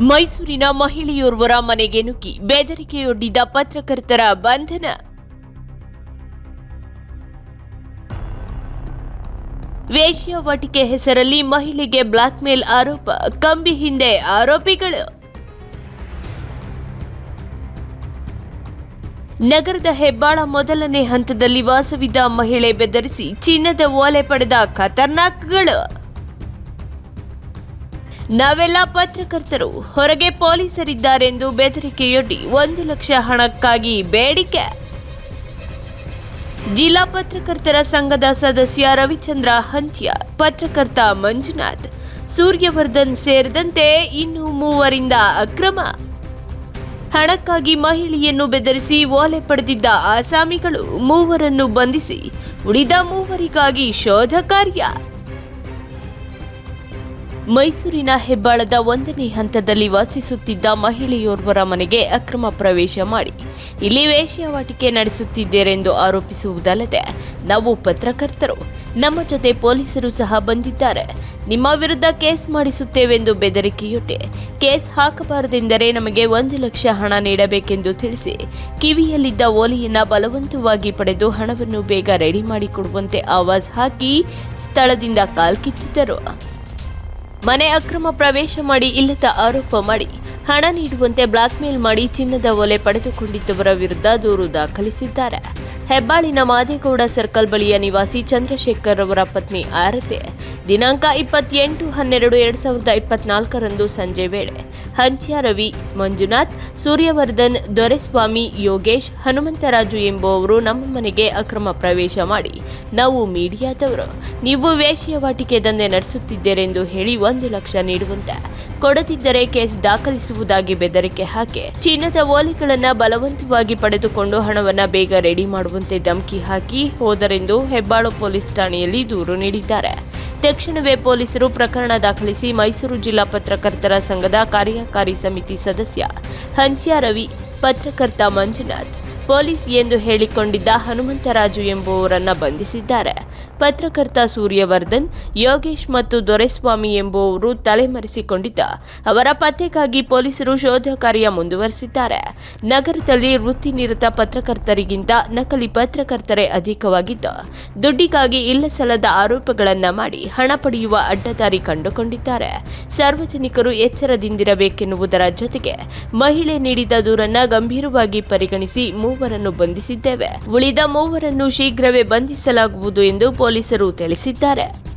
ಮೈಸೂರಿನ ಮಹಿಳೆಯೋರ್ವರ ಮನೆಗೆ ನುಗ್ಗಿ ಬೆದರಿಕೆಯೊಡ್ಡಿದ ಪತ್ರಕರ್ತರ ಬಂಧನ. ವೇಶ್ಯಾವಾಟಿಕೆ ಹೆಸರಲ್ಲಿ ಮಹಿಳೆಗೆ ಬ್ಲಾಕ್ಮೇಲ್ ಆರೋಪ, ಕಂಬಿ ಹಿಂದೆ ಆರೋಪಿಗಳು. ನಗರದ ಹೆಬ್ಬಾಳ ಮೊದಲನೇ ಹಂತದಲ್ಲಿ ವಾಸವಿದ್ದ ಮಹಿಳೆ ಬೆದರಿಸಿ ಚಿನ್ನದ ಓಲೆ ಪಡೆದ ಖತರ್ನಾಕ್ಗಳು. ನಾವೆಲ್ಲ ಪತ್ರಕರ್ತರು. ಹೊರಗೆ ಪೊಲೀಸರಿದ್ದಾರೆಂದು ಬೆದರಿಕೆಯೊಡ್ಡಿ ಒಂದು ಲಕ್ಷ ಹಣಕ್ಕಾಗಿ ಬೇಡಿಕೆ. ಜಿಲ್ಲಾ ಪತ್ರಕರ್ತರ ಸಂಘದ ಸದಸ್ಯ ರವಿಚಂದ್ರ ಹಂಚ್ಯ, ಪತ್ರಕರ್ತ ಮಂಜುನಾಥ್, ಸೂರ್ಯವರ್ಧನ್ ಸೇರಿದಂತೆ ಇನ್ನು ಮೂವರಿಂದ ಅಕ್ರಮ. ಹಣಕ್ಕಾಗಿ ಮಹಿಳೆಯನ್ನು ಬೆದರಿಸಿ ಓಲೆ ಪಡೆದಿದ್ದ ಆಸಾಮಿಗಳು ಮೂವರನ್ನು ಬಂಧಿಸಿ, ಉಳಿದ ಮೂವರಿಗಾಗಿ ಶೋಧ ಕಾರ್ಯ. ಮೈಸೂರಿನ ಹೆಬ್ಬಾಳದ ಒಂದನೇ ಹಂತದಲ್ಲಿ ವಾಸಿಸುತ್ತಿದ್ದ ಮಹಿಳೆಯೋರ್ವರ ಮನೆಗೆ ಅಕ್ರಮ ಪ್ರವೇಶ ಮಾಡಿ. ಇಲ್ಲಿ ವೇಶ್ಯಾವಾಟಿಕೆ ನಡೆಸುತ್ತಿದ್ದೇರೆಂದು ಆರೋಪಿಸುವುದಲ್ಲದೆ, ನಾವು ಪತ್ರಕರ್ತರು. ನಮ್ಮ ಜೊತೆ ಪೊಲೀಸರು ಸಹ ಬಂದಿದ್ದಾರೆ. ನಿಮ್ಮ ವಿರುದ್ಧ ಕೇಸ್ ಮಾಡಿಸುತ್ತೇವೆಂದು ಬೆದರಿಕೆಯೊಟ್ಟೆ ಕೇಸ್ ಹಾಕಬಾರದೆಂದರೆ ನಮಗೆ ಒಂದು ಲಕ್ಷ ಹಣ ನೀಡಬೇಕೆಂದು ತಿಳಿಸಿ, ಕಿವಿಯಲ್ಲಿದ್ದ ಓಲಿಯನ್ನು ಬಲವಂತವಾಗಿ ಪಡೆದು ಹಣವನ್ನು ಬೇಗ ರೆಡಿ ಮಾಡಿಕೊಡುವಂತೆ ಆವಾಜ್ ಹಾಕಿ ಸ್ಥಳದಿಂದ ಕಾಲ್ಕಿತ್ತಿದ್ದರು. ಮನೆ ಅಕ್ರಮ ಪ್ರವೇಶ ಮಾಡಿ ಇಲ್ಲದ ಆರೋಪ ಮಾಡಿ ಹಣ ನೀಡುವಂತೆ ಬ್ಲಾಕ್ಮೇಲ್ ಮಾಡಿ ಚಿನ್ನದ ಒಲೆ ಪಡೆದುಕೊಂಡಿದ್ದವರ ವಿರುದ್ಧ ದೂರು ದಾಖಲಿಸಿದ್ದಾರೆ. ಹೆಬ್ಬಾಳಿನ ಮಾದೇಗೌಡ ಸರ್ಕಲ್ ಬಳಿಯ ನಿವಾಸಿ ಚಂದ್ರಶೇಖರ್ ಅವರ ಪತ್ನಿ ಆರತಿ. ದಿನಾಂಕ ಇಪ್ಪತ್ತೆಂಟು ಹನ್ನೆರಡು ಎರಡ್ ಸಾವಿರದ ಇಪ್ಪತ್ನಾಲ್ಕರಂದು ಸಂಜೆ ವೇಳೆ ಹಂಚ್ಯ ರವಿ, ಮಂಜುನಾಥ್, ಸೂರ್ಯವರ್ಧನ್, ದೊರೆಸ್ವಾಮಿ, ಯೋಗೇಶ್, ಹನುಮಂತರಾಜು ಎಂಬುವವರು ನಮ್ಮ ಮನೆಗೆ ಅಕ್ರಮ ಪ್ರವೇಶ ಮಾಡಿ ನಾವು ಮೀಡಿಯಾದವರು. ನೀವು ವೇಶ್ಯಾವಾಟಿಕೆ ದಂಧೆ ನಡೆಸುತ್ತಿದ್ದೀರೆಂದು ಹೇಳಿ ಒಂದು ಲಕ್ಷ ನೀಡುವಂತೆ. ಕೊಡದಿದ್ದರೆ ಕೇಸ್ ದಾಖಲಿಸುವುದಾಗಿ ಬೆದರಿಕೆ ಹಾಕಿ ಚಿನ್ನದ ಓಲೆಗಳನ್ನು ಬಲವಂತವಾಗಿ ಪಡೆದುಕೊಂಡು ಹಣವನ್ನ ಬೇಗ ರೆಡಿ ಮಾಡುವಂತೆ ಧಮಕಿ ಹಾಕಿ ಹೋದರೆಂದು ಹೆಬ್ಬಾಳು ಪೊಲೀಸ್ ಠಾಣೆಯಲ್ಲಿ ದೂರು ನೀಡಿದ್ದಾರೆ. ತಕ್ಷಣವೇ ಪೊಲೀಸರು ಪ್ರಕರಣ ದಾಖಲಿಸಿ ಮೈಸೂರು ಜಿಲ್ಲಾ ಪತ್ರಕರ್ತರ ಸಂಘದ ಕಾರ್ಯಕಾರಿ ಸಮಿತಿ ಸದಸ್ಯ ಹಂಚ್ಯ ರವಿ, ಪತ್ರಕರ್ತ ಮಂಜುನಾಥ್, ಪೊಲೀಸ್ ಎಂದು ಹೇಳಿಕೊಂಡಿದ್ದ ಹನುಮಂತರಾಜು ಎಂಬುವರನ್ನ ಬಂಧಿಸಿದ್ದಾರೆ. ಪತ್ರಕರ್ತ ಸೂರ್ಯವರ್ಧನ್, ಯೋಗೇಶ್ ಮತ್ತು ದೊರೆಸ್ವಾಮಿ ಎಂಬುವವರು ತಲೆಮರೆಸಿಕೊಂಡಿದ್ದ. ಅವರ ಪತ್ತೆಗಾಗಿ ಪೊಲೀಸರು ಶೋಧ ಕಾರ್ಯ ಮುಂದುವರೆಸಿದ್ದಾರೆ. ನಗರದಲ್ಲಿ ವೃತ್ತಿನಿರತ ಪತ್ರಕರ್ತರಿಗಿಂತ ನಕಲಿ ಪತ್ರಕರ್ತರೇ ಅಧಿಕವಾಗಿದ್ದ. ದುಡ್ಡಿಗಾಗಿ ಇಲ್ಲಸಲ್ಲದ ಆರೋಪಗಳನ್ನ ಮಾಡಿ ಹಣ ಪಡೆಯುವ ಅಡ್ಡದಾರಿ ಕಂಡುಕೊಂಡಿದ್ದಾರೆ. ಸಾರ್ವಜನಿಕರು ಎಚ್ಚರದಿಂದಿರಬೇಕೆನ್ನುವುದರ ಜೊತೆಗೆ ಮಹಿಳೆ ನೀಡಿದ ದೂರನ್ನ ಗಂಭೀರವಾಗಿ ಪರಿಗಣಿಸಿ ಮೂವರನ್ನು ಬಂಧಿಸಿದ್ದೇವೆ. ಉಳಿದ ಮೂವರನ್ನು ಶೀಘ್ರವೇ ಬಂಧಿಸಲಾಗುವುದು ಎಂದು ಪೊಲೀಸರು ತಿಳಿಸಿದ್ದಾರೆ.